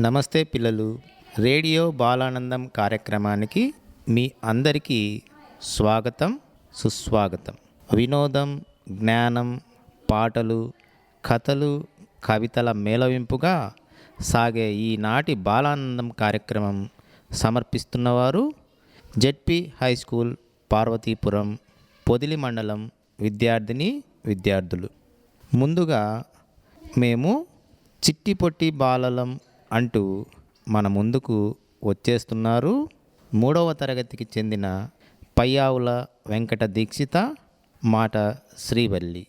నమస్తే పిల్లలు. రేడియో బాలానందం కార్యక్రమానికి మీ అందరికీ స్వాగతం సుస్వాగతం. వినోదం జ్ఞానం పాటలు కథలు కవితల మేళవింపుగా సాగే ఈనాటి బాలానందం కార్యక్రమం సమర్పిస్తున్నవారు ZP high school Parvathipuram Podili మండలం విద్యార్థిని విద్యార్థులు. ముందుగా మేము చిట్టి పొట్టి బాలలం అంటూ మన ముందుకు వచ్చేస్తున్నారు మూడవ తరగతికి చెందిన పయ్యావుల వెంకట దీక్షిత మాట శ్రీవల్లి.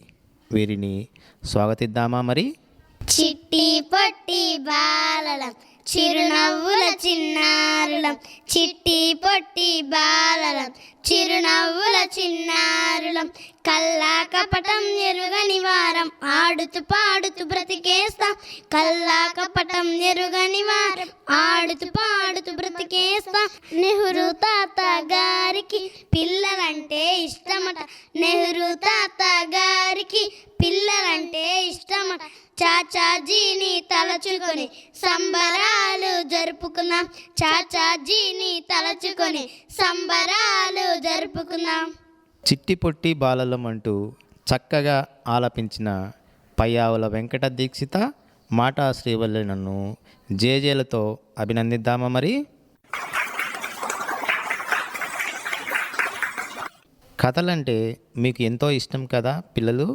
వీరిని స్వాగతిద్దామా మరి? చిట్టి పొట్టి బాలలం చిరునవ్వుల చిన్నారులం చిట్టి పొట్టి బాలలం. చిరునవ్వుల చిన్నారులం కల్లా కపటం ఎరుగని వారం ఆడుతూ పాడుతూ బ్రతికేస్తాం కల్లా కపటం ఎరుగని వారం ఆడుతూ పాడుతూ బ్రతికేస్తాం నెహ్రూ తాత గారికి పిల్లలంటే ఇష్టమట. నెహ్రూ తాత గారికి పిల్లలంటే ఇష్టమట. చాచాజీని తలచుకొని సంబరాలు జరుపుకున్నాం. చాచాజీని తలచుకొని సంబరాలు జరుపుకున్నాం. చిట్టి పొట్టి బాలలం అంటూ చక్కగా ఆలపించిన పయ్యావుల వెంకట దీక్షిత మాటా శ్రీవల్లి నన్ను జేజేలతో అభినందిద్దామా మరి? కథలంటే మీకు ఎంతో ఇష్టం కదా పిల్లలు?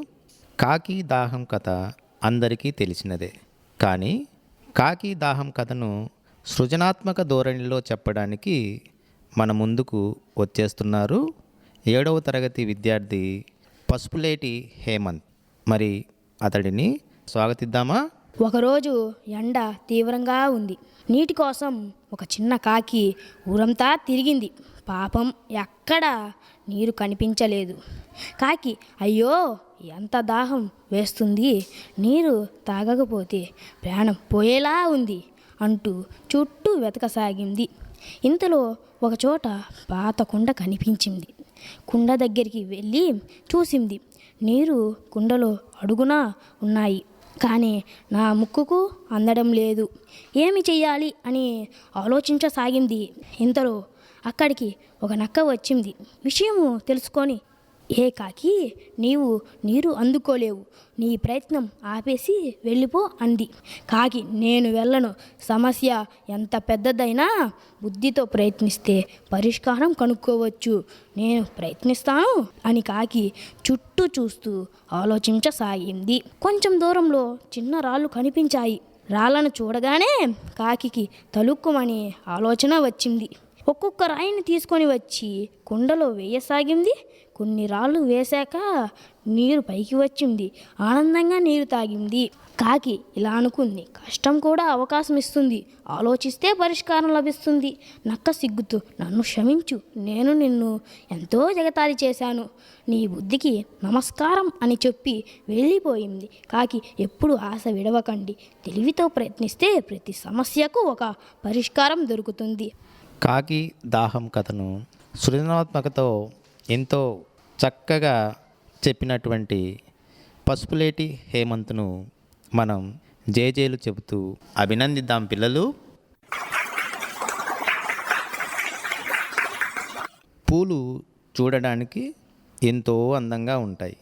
కాకి దాహం కథ అందరికీ తెలిసినదే. కానీ కాకి దాహం కథను సృజనాత్మక ధోరణిలో చెప్పడానికి మన ముందుకు వచ్చేస్తున్నారు ఏడవ తరగతి విద్యార్థి పసుపులేటి హేమంత్. మరి అతడిని స్వాగతిద్దామా? ఒకరోజు ఎండ తీవ్రంగా ఉంది. నీటి కోసం ఒక చిన్న కాకి ఊరంతా తిరిగింది. పాపం ఎక్కడ నీరు కనిపించలేదు. కాకి అయ్యో! ఎంత దాహం వేస్తుంది? నీరు తాగకపోతే ప్రాణం పోయేలా ఉంది అంటూ చుట్టూ వెతకసాగింది. ఇంతలో ఒకచోట పాత కుండ కనిపించింది. కుండ దగ్గరికి వెళ్ళి చూసింది. నీరు కుండలో అడుగున ఉన్నాయి. కానీ నా ముక్కుకు అందడం లేదు. ఏమి చెయ్యాలి అని ఆలోచించసాగింది. ఇంతలో అక్కడికి ఒక నక్క వచ్చింది. విషయము తెలుసుకొని ఏ కాకి నీవు నీరు అందుకోలేవు. నీ ప్రయత్నం ఆపేసి వెళ్ళిపో అంది. కాకి నేను వెళ్ళను. సమస్య ఎంత పెద్దదైనా బుద్ధితో ప్రయత్నిస్తే పరిష్కారం కనుక్కోవచ్చు. నేను ప్రయత్నిస్తాను అని కాకి చుట్టూ చూస్తూ ఆలోచించసాగింది. కొంచెం దూరంలో చిన్న రాళ్ళు కనిపించాయి. రాళ్ళను చూడగానే కాకికి తలుక్కుమని ఆలోచన వచ్చింది. ఒక్కొక్క రాయిని తీసుకొని వచ్చి కుండలో వేయసాగింది. కొన్ని రాళ్ళు వేశాక నీరు పైకి వచ్చింది. ఆనందంగా నీరు తాగింది. కాకి ఇలా అనుకుంది. కష్టం కూడా అవకాశం ఇస్తుంది. ఆలోచిస్తే పరిష్కారం లభిస్తుంది. నక్క సిగ్గుతూ నన్ను క్షమించు. నేను నిన్ను ఎంతో జగతాలి చేశాను. నీ బుద్ధికి నమస్కారం అని చెప్పి వెళ్ళిపోయింది. కాకి ఎప్పుడు ఆశ విడవకండి. తెలివితో ప్రయత్నిస్తే ప్రతి సమస్యకు ఒక పరిష్కారం దొరుకుతుంది. కాకి దాహం కథను సృజనాత్మకతో ఎంతో చక్కగా చెప్పినటువంటి పసుపులేటి హేమంత్ను మనం జేజేలు చెబుతూ అభినందిద్దాం పిల్లలు. పూలు చూడడానికి ఎంతో అందంగా ఉంటాయి.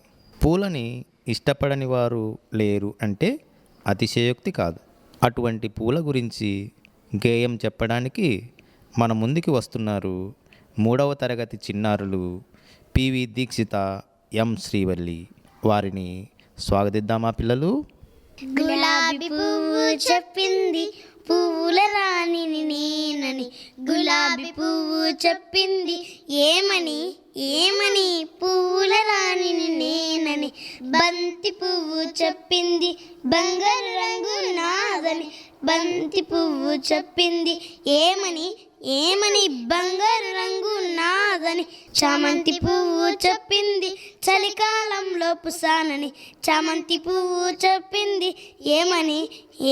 పూలని ఇష్టపడని వారు లేరు అంటే అతిశయోక్తి కాదు. అటువంటి పూల గురించి గేయం చెప్పడానికి మన ముందుకి వస్తున్నారు మూడవ తరగతి చిన్నారులు పివి దీక్షిత ఎం శ్రీవల్లి వారిని స్వాగతిద్దామా పిల్లలు. గులాబీ పువ్వు చెప్పింది పువ్వుల రాణిని నేనని. గులాబీ పువ్వు చెప్పింది ఏమని ఏమని? పువ్వుల రాణిని నేనని. బంతి పువ్వు చెప్పింది బంగారు రంగు నాదని. బంతి పువ్వు చెప్పింది ఏమని? ఏమని బంగారు రంగు నాదని చామంతి పువ్వు చెప్పింది చలికాలంలో పుసానని చామంతి పువ్వు చెప్పింది ఏమని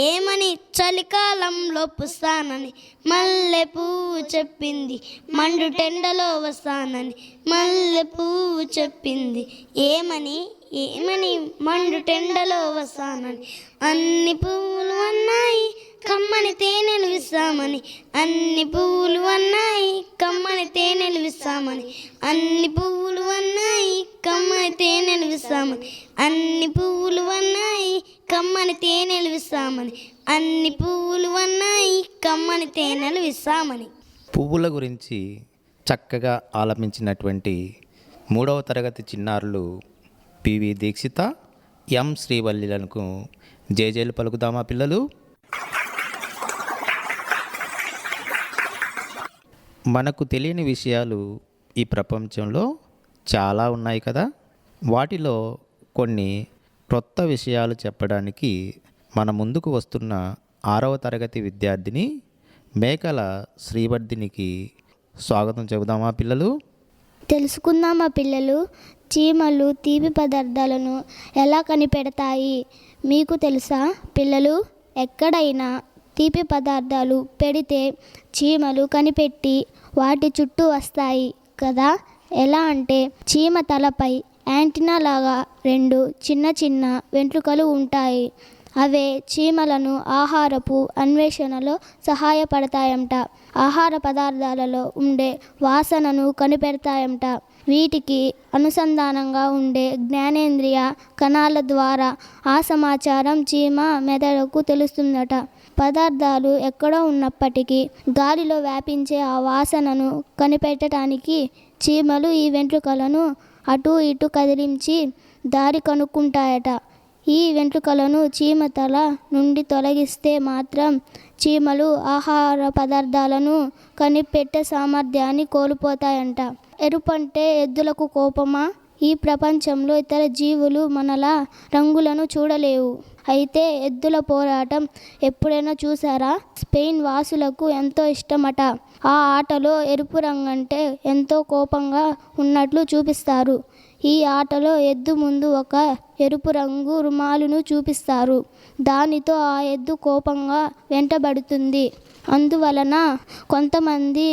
ఏమని చలికాలంలో పుస్తానని మల్లె పువ్వు చెప్పింది మండు టెండలో వస్తానని మల్లె పువ్వు చెప్పింది ఏమని ఏమని మండు టెండలో వస్తానని అన్ని పువ్వులు అన్నాయి కమ్మని తేనెలు విస్తామని అన్ని పువ్వులు అన్నాయి కమ్మని తేనెలు విస్తామని అన్ని పువ్వులు అన్నాయి కమ్మని తేనెలు విస్తామని అన్ని పువ్వులు అన్నాయి కమ్మని తేనెలు విస్తామని అన్ని పువ్వులు అన్నాయి కమ్మని తేనెలు విస్తామని పువ్వుల గురించి చక్కగా ఆలపించినటువంటి మూడవ తరగతి చిన్నారులు పివి దీక్షిత ఎం శ్రీవల్లిలకు జేజేలు పలుకుదామా పిల్లలు? మనకు తెలియని విషయాలు ఈ ప్రపంచంలో చాలా ఉన్నాయి కదా. వాటిలో కొన్ని క్రొత్త విషయాలు చెప్పడానికి మన ముందుకు వస్తున్న ఆరవ తరగతి విద్యార్థిని మేకల శ్రీవర్ధినికి స్వాగతం చెబుదామా పిల్లలు? తెలుసుకుందామా పిల్లలు చీమలు తీపి పదార్థాలను ఎలా కనిపెడతాయి? మీకు తెలుసా పిల్లలు ఎక్కడైనా తీపి పదార్థాలు పెడితే చీమలు కనిపెట్టి వాటి చుట్టూ వస్తాయి కదా? ఎలా అంటే చీమ తలపై యాంటీనా లాగా రెండు చిన్న చిన్న వెంట్రుకలు ఉంటాయి. అవే చీమలను ఆహారపు అన్వేషణలో సహాయపడతాయంట. ఆహార పదార్థాలలో ఉండే వాసనను కనిపెడతాయంట. వీటికి అనుసంధానంగా ఉండే జ్ఞానేంద్రియ కణాల ద్వారా ఆ సమాచారం చీమ మెదడుకు తెలుస్తుందట. పదార్థాలు ఎక్కడో ఉన్నప్పటికీ గాలిలో వ్యాపించే ఆ వాసనను కనిపెట్టడానికి చీమలు ఈ వెంట్రుకలను అటు ఇటు కదిలించి దారి కనుక్కుంటాయట. ఈ వెంట్రుకలను చీమ తల నుండి తొలగిస్తే మాత్రం చీమలు ఆహార పదార్థాలను కనిపెట్టే సామర్థ్యాన్ని కోల్పోతాయంట. ఎరుపంటే ఎద్దులకు కోపమా? ఈ ప్రపంచంలో ఇతర జీవులు మనలా రంగులను చూడలేవు. అయితే ఎద్దుల పోరాటం ఎప్పుడైనా చూసారా స్పెయిన్ వాసులకు ఎంతో ఇష్టమట. ఆ ఆటలో ఎరుపు రంగంటే ఎంతో కోపంగా ఉన్నట్లు చూపిస్తారు. ఈ ఆటలో ఎద్దు ముందు ఒక ఎరుపు రంగు రుమాలును చూపిస్తారు. దానితో ఆ ఎద్దు కోపంగా వెంటబడుతుంది. అందువలన కొంతమంది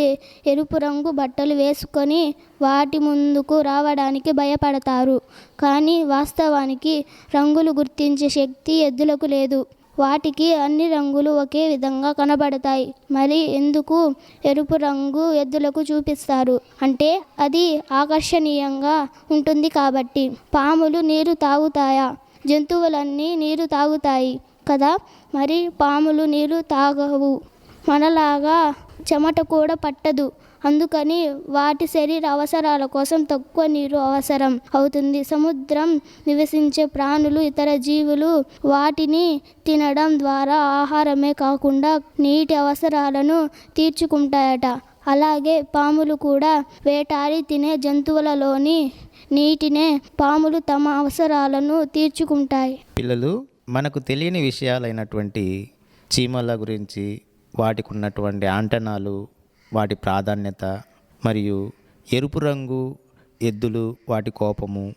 ఎరుపు రంగు బట్టలు వేసుకొని వాటి ముందుకు రావడానికి భయపడతారు. కానీ వాస్తవానికి రంగులు గుర్తించే శక్తి ఎద్దులకు లేదు. వాటికి అన్ని రంగులు ఒకే విధంగా కనబడతాయి. మరి ఎందుకు ఎరుపు రంగు ఎద్దులకు చూపిస్తారు? అంటే అది ఆకర్షణీయంగా ఉంటుంది కాబట్టి. పాములు నీరు తాగుతాయా? జంతువులన్నీ నీరు తాగుతాయి కదా? మరి పాములు నీరు తాగవు. మనలాగా చెమట కూడా పట్టదు. అందుకని వాటి శరీర అవసరాల కోసం తక్కువ నీరు అవసరం అవుతుంది. సముద్రం నివసించే ప్రాణులు ఇతర జీవులు వాటిని తినడం ద్వారా ఆహారమే కాకుండా నీటి అవసరాలను తీర్చుకుంటాయట. అలాగే పాములు కూడా వేటాడి తినే జంతువులలోని నీటినే పాములు తమ అవసరాలను తీర్చుకుంటాయి. పిల్లలు మనకు తెలియని విషయాలైనటువంటి చీమల గురించి వాటికి ఉన్నటువంటి ఆంటనాలు వాటి ప్రాధాన్యత మరియు ఎరుపు రంగు ఎద్దులు వాటి కోపము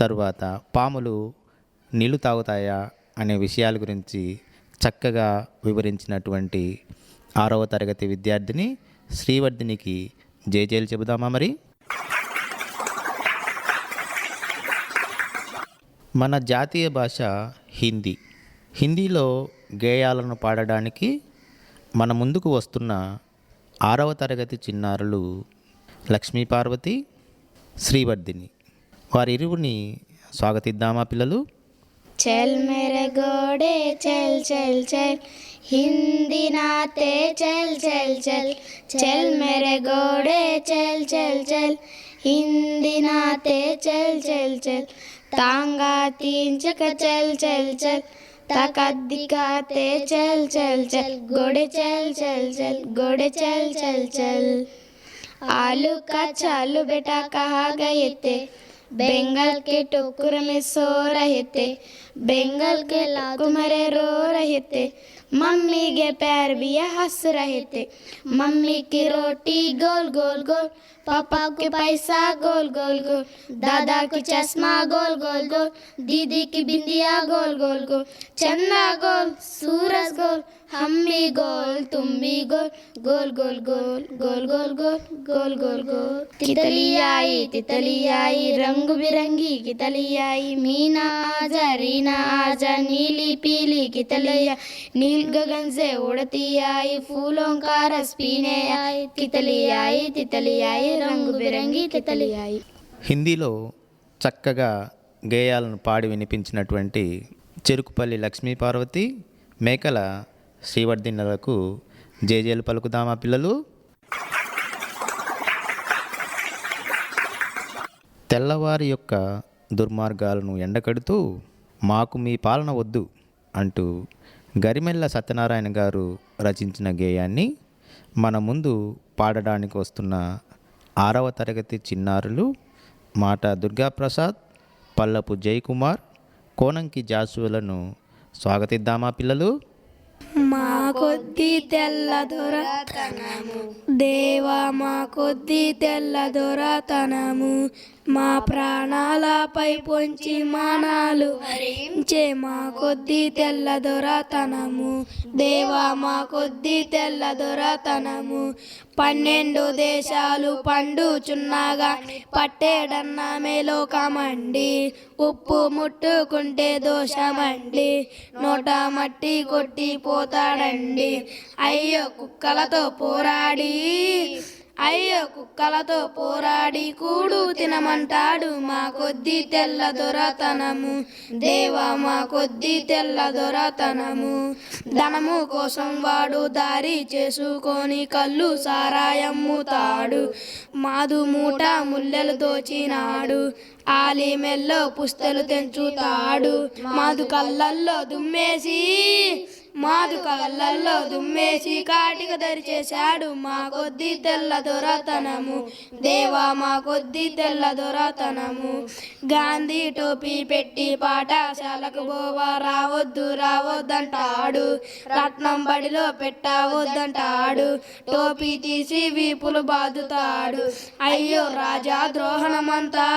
తరువాత పాములు నీళ్ళు తాగుతాయా అనే విషయాల గురించి చక్కగా వివరించినటువంటి ఆరవ తరగతి విద్యార్థిని శ్రీవర్ధినికి జేజేలు చెబుదామా మరి. మన జాతీయ భాష హిందీ. హిందీలో గేయాలను పాడడానికి మన ముందుకు వస్తున్న ఆరవ తరగతి చిన్నారులు లక్ష్మీపార్వతి శ్రీవర్ధిని. వారిరువుని స్వాగతిద్దామా పిల్లలు? చల్ మెరే గోడే చల్ చల్ చల్. హిందీ నాతే చల్ చల్ చల్. చల్ మెరే గోడే చల్ చల్ చల్. హిందీ నాతే చల్ చల్ చల్. తాంగా తీంచక చల్ చల్ చల్. ताकत दिखाते, चल चल चल, घोड़े, चल चल चल, घोड़े, चल चल चल। आलू का चालू बेटा कहा गए थे? बेंगल के टोकर में सो रहे थे। बेंगल के कुमरे रो रहे थे। मम्मी के पैर भी हंस रहे थे मम्मी की रोटी गोल गोल गोल पापा के पैसा गोल गोल गोल दादा की चश्मा गोल गोल गोल दीदी की बिंदिया गोल गोल गोल चंदा गोल सूरज गोल हम भी गोल तुम भी गोल गोल गोल गोल गोल गोल गोल गोल गोल गोल तितली आई तितली आई रंग बिरंगी तितली आई मीना आजा रीना आजा नीली पीली नील नील गगन से उड़ती आई फूलों का रस पीने आई तितली आई तितली आई रंग बिरंगी तितली आई హిందీలో చక్కగా గేయాలను పాడి వినిపించినటువంటి చెరుకుపల్లి లక్ష్మీ పార్వతి మేకల శ్రీవర్ధినులకు జేజేలు పలుకుదామా పిల్లలు తెల్లవారి యొక్క దుర్మార్గాలను ఎండకడుతూ మాకు మీ పాలన వద్దు అంటూ గరిమెల్ల సత్యనారాయణ గారు రచించిన గేయాన్ని మన ముందు పాడడానికి వస్తున్న ఆరవ తరగతి చిన్నారులు మాట దుర్గాప్రసాద్ పల్లపు జయకుమార్ కోనంకి జాసువులను స్వాగతిద్దామా పిల్లలు. మా కొద్ది తెల్ల దొరతనము. దేవా మా కొద్ది తెల్ల దొరతనము. మా ప్రాణాలపై పొంచి మానాలు హరించే మా కొద్ది తెల్ల దొరతనము. దేవా మా కొద్ది తెల్ల దొరతనము. పన్నెండు దేశాలు పండుచున్నాగా పట్టేడన్నమే లోకమండి. ఉప్పు ముట్టుకుంటే దోషమండి. నోట మట్టి కొట్టి పోతాడండి. అయ్యో కుక్కలతో పోరాడి అయ్యో కుక్కలతో పోరాడి కూడు తినమంటాడు. మా కొద్ది తెల్ల దొరతనము దేవా మా కొద్ది తెల్ల దొరతనము. ధనము కోసం వాడు దారి చేసుకొని కళ్ళు సారాయమ్ముతాడు. మాదు మూట ముల్లెలు దోచినాడు ఆలిమెల్లో పుస్తలు తెంచుతాడు. మాదు కళ్ళల్లో దుమ్మేసి మాదు కళ్ళల్లో దుమ్మేసి కాటిక దరిచేశాడు మా కొద్ది తెల్ల దొరతనము. దేవా మా కొద్ది తెల్ల దొరతనము. గాంధీ టోపీ పెట్టి పాఠశాలకు బోవా రావద్దు రావద్దంటాడు. రత్నం బడిలో పెట్టవద్దంటాడు. టోపీ తీసి వీపులు బాదుతాడు. అయ్యో రాజా ద్రోహణమంతా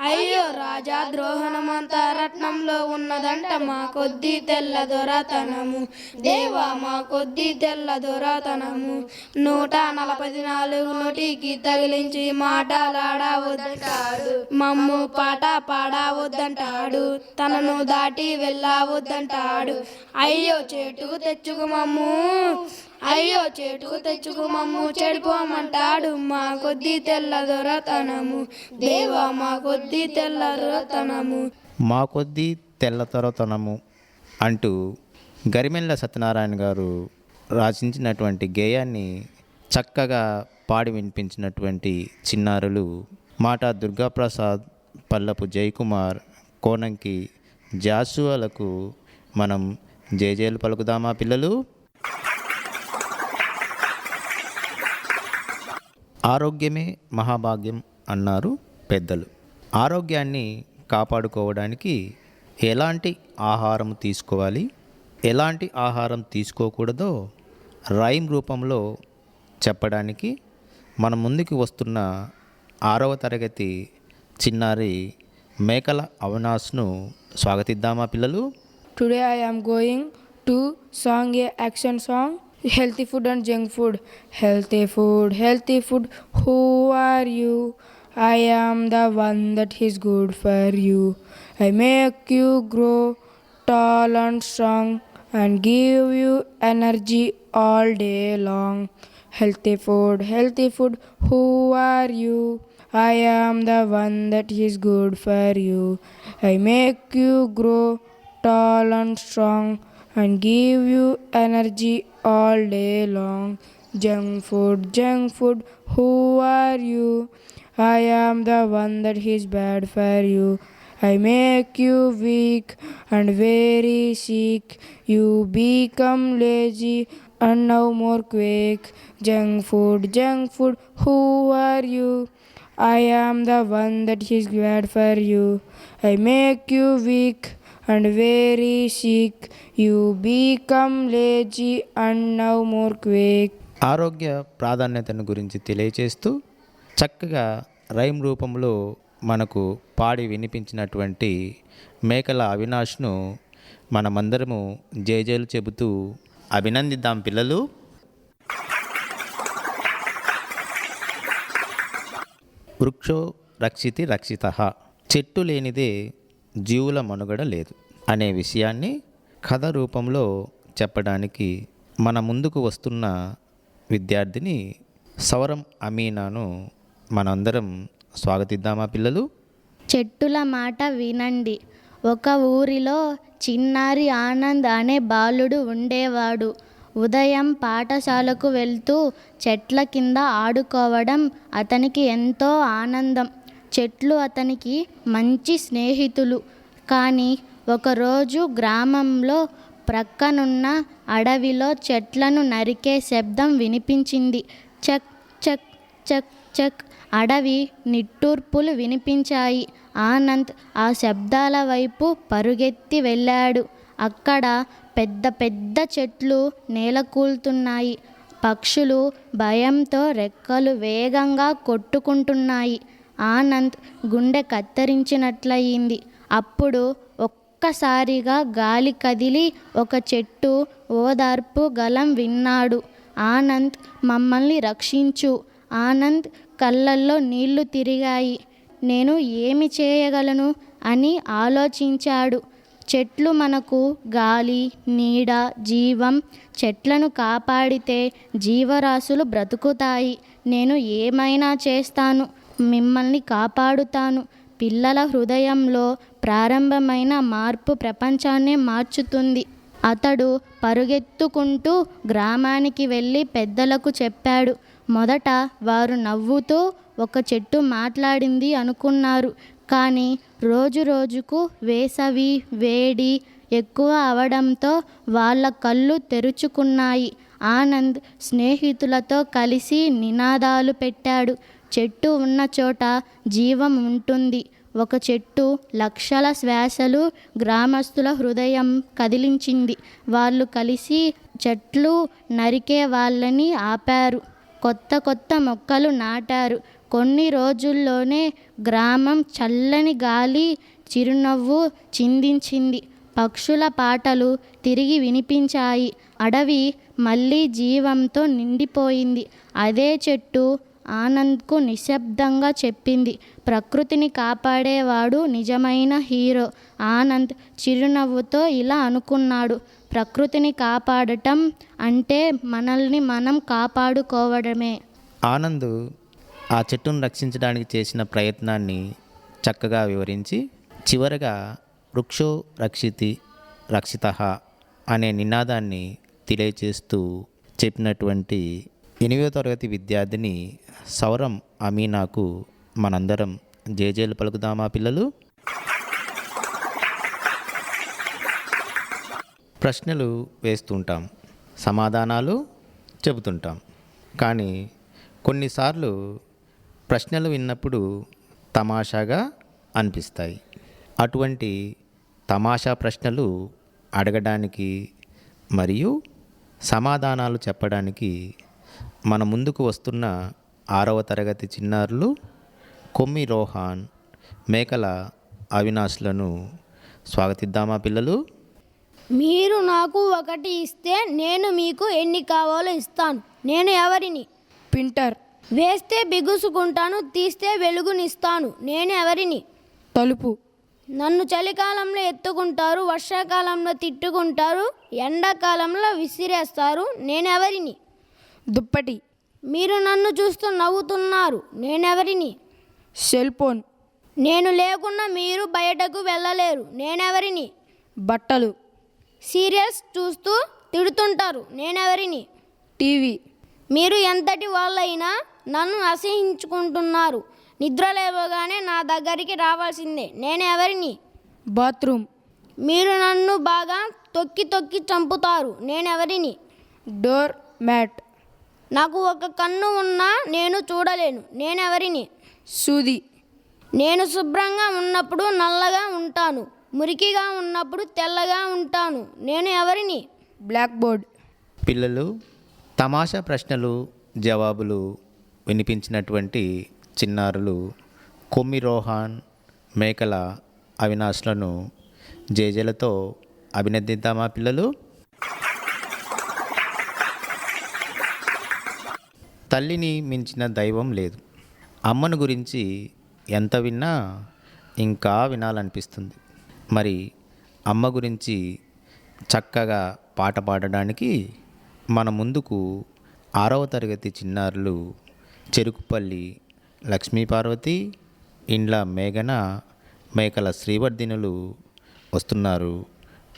అయ్యో రాజా ద్రోహణమంతా రత్నంలో ఉన్నదంట. మా కొద్ది తెల్ల దొరతనము. దేవా మా కొద్ది తెల్ల దొరతనము. నూట నలభై నాలుగు నోటికి తగిలించి మాటలాడవద్దంటాడు. మమ్ము పాట పాడవద్దంటాడు. తనను దాటి వెళ్ళవద్దంటాడు. అయ్యో చెట్టుకు తెచ్చుకు మమ్ము. అయ్యో చెట్టుకు తెచ్చుకు మమ్ము చెడిపోమంటాడు. మా కొద్ది తెల్ల దొరతనము. దేవా మా కొద్ది తెల్ల దొరతనము. మా కొద్ది తెల్ల దొరతనము అంటూ గరిమెల్ల సత్యనారాయణ గారు రచించినటువంటి గేయాన్ని చక్కగా పాడి వినిపించినటువంటి చిన్నారులు మాట దుర్గాప్రసాద్ పల్లపు జయకుమార్ కోనంకి జాసువలకు మనం జేజేలు పలుకుదామా పిల్లలు? ఆరోగ్యమే మహాభాగ్యం అన్నారు పెద్దలు. ఆరోగ్యాన్ని కాపాడుకోవడానికి ఎలాంటి ఆహారం తీసుకోవాలి? ఎలాంటి ఆహారం తీసుకోకూడదో రైమ్ రూపంలో చెప్పడానికి మన ముందుకు వస్తున్న ఆరవ తరగతి చిన్నారి మేకల అవినాష్ను స్వాగతిద్దామా పిల్లలు? Today I am going to song a action song healthy food and junk food. Healthy food healthy food. Who are you? I am the one that is good for you. I make you grow tall and strong and give you energy all day long. Healthy food healthy food. Who are you? I am the one that is good for you. I make you grow tall and strong and give you energy all day long. Junk food, junk food, who are you? I am the one that is bad for you. I make you weak and very sick. You become lazy and now more quick. Junk food, junk food, who are you? I am the one that is bad for you. I make you weak and very sick. You become lazy and now more quake. ఆరోగ్య ప్రాధాన్యతను గురించి తెలియచేస్తూ చక్కగా rhyme రూపంలో మనకు పాడి వినిపించినటువంటి మేకల అవినాష్ను మనమందరము జేజేలు చెబుతూ అభినందిద్దాం పిల్లలు వృక్షో రక్షితి రక్షిత చెట్టు లేనిదే జీవుల మనుగడ లేదు అనే విషయాన్ని కథ రూపంలో చెప్పడానికి మన ముందుకు వస్తున్న విద్యార్థిని సౌరం అమీనాను మనందరం స్వాగతిద్దామా పిల్లలు? చెట్టుల మాట వినండి. ఒక ఊరిలో చిన్నారి ఆనంద్ అనే బాలుడు ఉండేవాడు. ఉదయం పాఠశాలకు వెళ్తూ చెట్ల కింద ఆడుకోవడం అతనికి ఎంతో ఆనందం. చెట్లు అతనికి మంచి స్నేహితులు. కానీ ఒకరోజు గ్రామంలో ప్రక్కనున్న అడవిలో చెట్లను నరికే శబ్దం వినిపించింది. చక్ చక్ చక్ చక్ అడవి నిట్టూర్పులు వినిపించాయి. ఆనంద్ ఆ శబ్దాల వైపు పరుగెత్తి వెళ్ళాడు. అక్కడ పెద్ద పెద్ద చెట్లు నేలకూలుతున్నాయి. పక్షులు భయంతో రెక్కలు వేగంగా కొట్టుకుంటున్నాయి. ఆనంద్ గుండె కత్తిరించినట్లయింది. అప్పుడు ఒక్కసారిగా గాలి కదిలి ఒక చెట్టు ఓదార్పు గలం విన్నాడు. ఆనంద్ మమ్మల్ని రక్షించు. ఆనంద్ కళ్ళల్లో నీళ్ళు తిరిగాయి. నేను ఏమి చేయగలను? అని ఆలోచించాడు. చెట్లు మనకు గాలి నీడ జీవం చెట్లను కాపాడితే జీవరాశులు బ్రతుకుతాయి. నేను ఏమైనా చేస్తాను? మిమ్మల్ని కాపాడుతాను. పిల్లల హృదయంలో ప్రారంభమైన మార్పు ప్రపంచాన్నే మార్చుతుంది. అతడు పరుగెత్తుకుంటూ గ్రామానికి వెళ్ళి పెద్దలకు చెప్పాడు. మొదట వారు నవ్వుతూ ఒక చెట్టు మాట్లాడింది అనుకున్నారు. కానీ రోజు రోజుకు వేసవి వేడి ఎక్కువ అవడంతో వాళ్ళ కళ్ళు తెరుచుకున్నాయి. ఆనంద్ స్నేహితులతో కలిసి నినాదాలు పెట్టాడు. చెట్టు ఉన్న చోట జీవం ఉంటుంది. ఒక చెట్టు లక్షల శ్వాసలు గ్రామస్తుల హృదయం కదిలించింది. వాళ్ళు కలిసి చెట్లు నరికే వాళ్ళని ఆపారు. కొత్త కొత్త మొక్కలు నాటారు. కొన్ని రోజుల్లోనే గ్రామం చల్లని గాలి చిరునవ్వు చిందించింది. పక్షుల పాటలు తిరిగి వినిపించాయి. అడవి మళ్ళీ జీవంతో నిండిపోయింది. అదే చెట్టు ఆనంద్కు నిశ్శబ్దంగా చెప్పింది. ప్రకృతిని కాపాడేవాడు నిజమైన హీరో. ఆనంద్ చిరునవ్వుతో ఇలా అనుకున్నాడు. ప్రకృతిని కాపాడటం అంటే మనల్ని మనం కాపాడుకోవడమే. ఆనంద్ ఆ చెట్టును రక్షించడానికి చేసిన ప్రయత్నాన్ని చక్కగా వివరించి చివరగా వృక్షో రక్షితి రక్షిత అనే నినాదాన్ని తెలియచేస్తూ చెప్పినటువంటి ఎనిమిదో తరగతి విద్యార్థిని సౌరం అమీనాకు మనందరం జేజేలు పలుకుదామా పిల్లలు? ప్రశ్నలు వేస్తుంటాం సమాధానాలు చెబుతుంటాం. కానీ కొన్నిసార్లు ప్రశ్నలు విన్నప్పుడు తమాషాగా అనిపిస్తాయి. అటువంటి తమాషా ప్రశ్నలు అడగడానికి మరియు సమాధానాలు చెప్పడానికి మన ముందుకు వస్తున్న ఆరవ తరగతి చిన్నారులు కొమ్మి రోహాన్ మేకల అవినాష్లను స్వాగతిద్దామా పిల్లలు? మీరు నాకు ఒకటి ఇస్తే నేను మీకు ఎన్ని కావాలో ఇస్తాను. నేను ఎవరిని? ప్రింటర్. వేస్తే బిగుసుకుంటాను తీస్తే వెలుగునిస్తాను. నేను ఎవరిని? తలుపు. నన్ను చలికాలంలో ఎత్తుకుంటారు వర్షాకాలంలో తిట్టుకుంటారు ఎండాకాలంలో విసిరేస్తారు. నేను ఎవరిని? దుప్పటి. మీరు నన్ను చూస్తూ నవ్వుతున్నారు. నేనెవరిని? Cell phone. నేను లేకుండా మీరు బయటకు వెళ్ళలేరు. నేనెవరిని? బట్టలు. సీరియల్స్ చూస్తూ తిడుతుంటారు. నేనెవరిని? టీవీ. మీరు ఎంతటి వాళ్ళైనా నన్ను అసహించుకుంటున్నారు. నిద్ర లేవగానే నా దగ్గరికి రావాల్సిందే. నేను ఎవరిని బాత్రూమ్. మీరు నన్ను బాగా తొక్కి తొక్కి చంపుతారు. నేనెవరిని? Door mat. నాకు ఒక కన్ను ఉన్నా నేను చూడలేను. నేనెవరిని? సూది నేను శుభ్రంగా ఉన్నప్పుడు నల్లగా ఉంటాను. మురికిగా ఉన్నప్పుడు తెల్లగా ఉంటాను. నేను ఎవరిని? Black board. పిల్లలు తమాషా ప్రశ్నలు జవాబులు వినిపించినటువంటి చిన్నారులు కొమ్మి రోహాన్ మేకల అవినాష్లను జేజేలతో అభినందిద్దామా పిల్లలు? తల్లిని మించిన దైవం లేదు. అమ్మను గురించి ఎంత విన్నా ఇంకా వినాలనిపిస్తుంది. మరి అమ్మ గురించి చక్కగా పాట పాడడానికి మన ముందుకు ఆరవ తరగతి చిన్నారులు చెరుకుపల్లి లక్ష్మీపార్వతి ఇండ్ల మేఘన మేకల శ్రీవర్ధినులు వస్తున్నారు.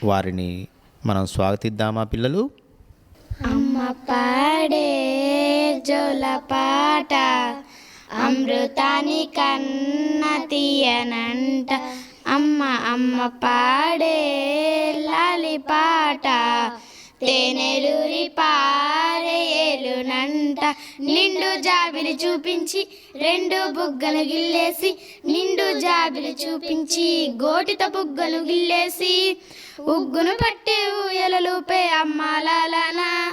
వారిని మనం స్వాగతిద్దామా పిల్లలు? అమ్మ పాడే జోల పాట. అమృతాని కన్న తీయనంట. అమ్మ అమ్మ పాడే లాలి పాట. తేనెలూరి పారేలునంట నిండు జాబిలి చూపించి రెండు బుగ్గలు గిల్లేసి నిండు జాబిలి చూపించి గోటిత బుగ్గలు గిల్లేసి ఉగ్గును పట్టి ఊయలలుపే అమ్మాలనా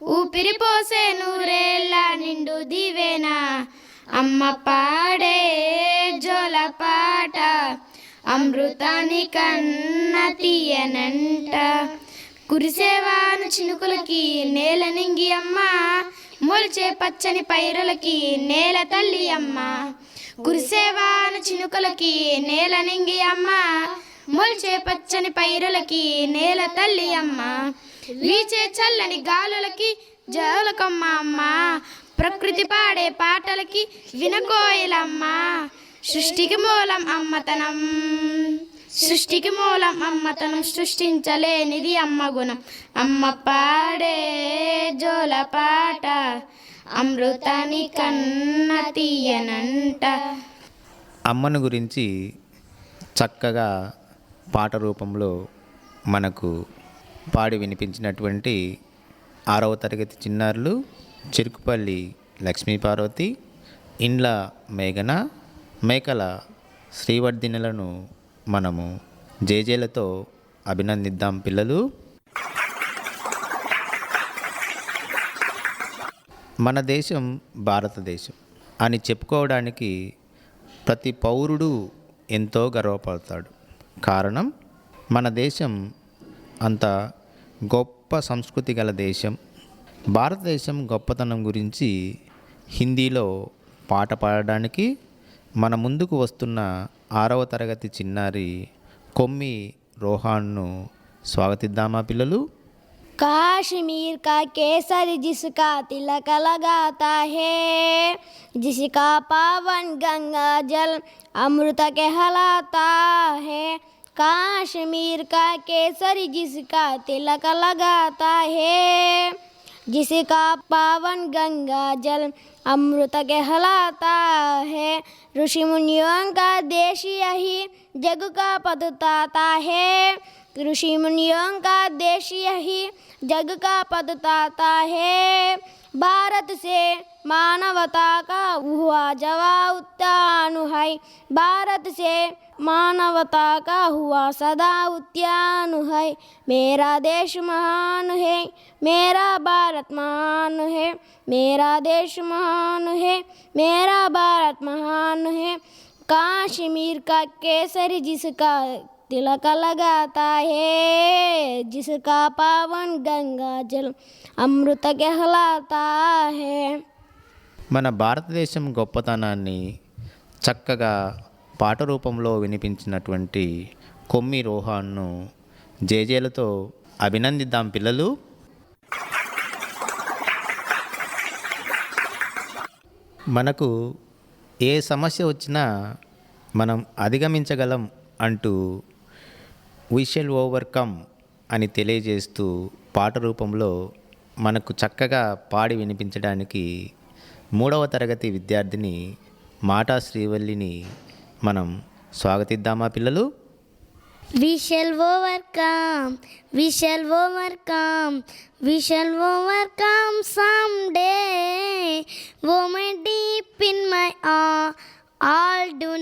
ఊపిరి పోసే నూరేళ్ళ నిండు దివేనా అమ్మ పాడే జోల పాట అమృతాని కన్న తీయనంట. కురిసేవాను చినుకులకి నేల నింగి అమ్మ మొలిచే పచ్చని పైరులకి నేల తల్లి అమ్మ. కురిసేవాను చినుకులకి నేల నింగి అమ్మ మొలిచే పచ్చని పైరులకి నేల తల్లి అమ్మ. వీచే చల్లని గాలులకి జోలకమ్మ అమ్మ. ప్రకృతి పాడే పాటలకి వినకోయలమ్మ. సృష్టికి మూలం అమ్మతనం. సృష్టికి మూలం అమ్మతనం సృష్టించలేనిది అమ్మ గుణం. అమ్మ పాడే జోల పాట అమృతాని కన్న తీయనంట. అమ్మను గురించి చక్కగా పాట రూపంలో మనకు పాడి వినిపించినటువంటి ఆరవ తరగతి చిన్నారులు చెరుకుపల్లి లక్ష్మీపార్వతి ఇండ్ల మేఘన మేకల శ్రీవర్ధినులను మనము జేజేలతో అభినందిద్దాం పిల్లలు. మన దేశం భారతదేశం అని చెప్పుకోవడానికి ప్రతి పౌరుడు ఎంతో గర్వపడతాడు. కారణం మన దేశం అంత గొప్ప సంస్కృతి గల దేశం భారతదేశం గొప్పతనం గురించి హిందీలో పాట పాడడానికి మన ముందుకు వస్తున్న ఆరవ తరగతి చిన్నారి కొమ్మి రోహాన్ను స్వాగతిద్దామా పిల్లలు काश्मीर का केसर जिसका तिलक लगाता है जिसका पावन गंगा जल अमृत कहलाता है काश्मीर का केसर जिसका तिलक लगाता है, जिसका पावन गंगा जल अमृत कहलाता है। ऋषि मुनियों का देश यही जग का पदताता है। ऋषि मुनियों का देश यही जग का पदताता है। भारत से मानवता का हुआ जवा उत्तान है भारत से मानवता का हुआ सदा उत्यान है मेरा देश महान है, मेरा भारत महान है, मेरा देश महान है, मेरा भारत महान है। काश्मीर का केसरी जिसका तिलक लगाता है जिसका पावन गंगा जल अमृत कहलाता है మన భారతదేశం గొప్పతనాన్ని చక్కగా పాట రూపంలో వినిపించినటువంటి కొమ్మి రోహాన్ను జేజేలతో అభినందిద్దాం పిల్లలు మనకు ఏ సమస్య వచ్చినా మనం అధిగమించగలం అంటూ వీ షెల్ ఓవర్కమ్ అని తెలియజేస్తూ పాట రూపంలో మనకు చక్కగా పాడి వినిపించడానికి మూడవ తరగతి విద్యార్థిని మాటా శ్రీవల్లిని మనం స్వాగతిద్దామా పిల్లలు? We shall overcome we shall overcome we shall overcome someday oh deep in my ah all do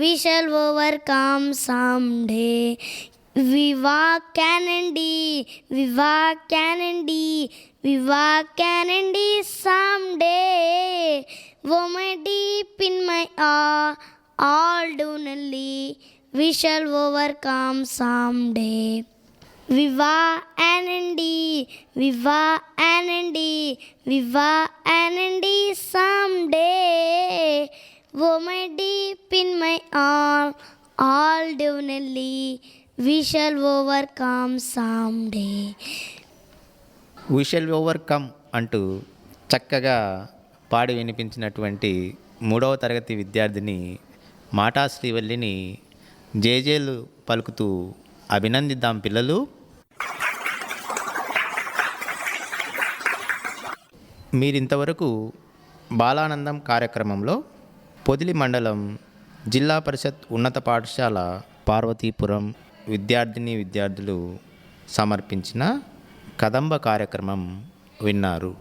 we shall overcome someday. Walk Candy, we walk Candy, we someday. Woman deep in my heart, all do we shall overcome someday. Viva Anandi, Viva Anandi, Viva Anandi someday. Oh my deep in my arm, all we shall over We shall overcome someday. We shall overcome అంటూ చక్కగా పాడి వినిపించినటువంటి మూడవ తరగతి విద్యార్థిని మాటా శ్రీవల్లిని జేజేలు పలుకుతూ అభినందిద్దాం పిల్లలు మీరింతవరకు బాలానందం కార్యక్రమంలో పొదిలి మండలం జిల్లా పరిషత్ ఉన్నత పాఠశాల పార్వతీపురం విద్యార్థిని విద్యార్థులు సమర్పించిన కదంబ కార్యక్రమం విన్నారు.